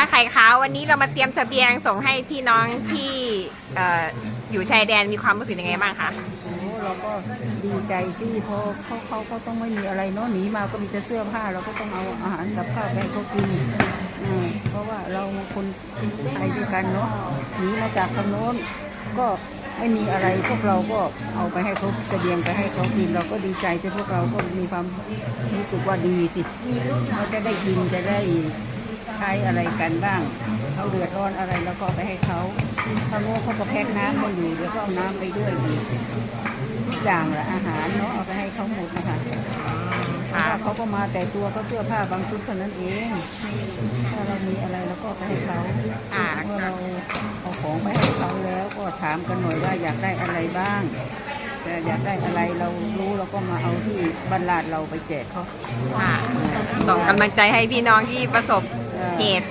ป้าไข่ขาววันนี้เรามาเตรียมเสบียงส่งให้พี่น้องที่เอ่ออยู่ชายแดนมีความรู้สึกยังไงบ้างคะ โอ้เราก็ดีใจสิเพราะเขาเขาก็ต้องไม่มีอะไรเนาะหนีมาก็มีแต่เสื้อผ้าเราก็ต้องเอาอาหารกับข้าวไปให้เขากินอืมเพราะว่าเราคนไทยด้วยกันเนาะหนีมาจากทางโน้นก็ไม่มีอะไรพวกเราก็เอาไปให้เขาเสบียงไปให้เขากินเราก็ดีใจที่พวกเราก็มีความรู้สึกว่าดีติเขาจะได้กินจะได้ ใช้อะไรกันบ้างเขาเดือดร้อนอะไรแล้วก็ไปให้เขาทางโน้นเขาก็แพ็คน้ำมาอยู่เดี๋ยวก็เอาน้ำไปด้วยอีกทุกอย่างแหละอาหารเนาะเอาไปให้เขาหมดนะคะเพราะเขาก็มาแต่ตัวก็เสื้อผ้าบางชุดเท่านั้นเอง ถ้าเรามีอะไรเราก็ไปให้เขาอ่า เมื่อเราเอาของไปให้เขาแล้วก็ถามกันหน่อยว่าอยากได้อะไรบ้าง แต่อยากได้อะไรเรารู้เราก็มาเอาที่บรรลาดเราไปแจกเขา ค่ะ ส่งกำลังใจให้พี่น้องที่ประสบ เหตุ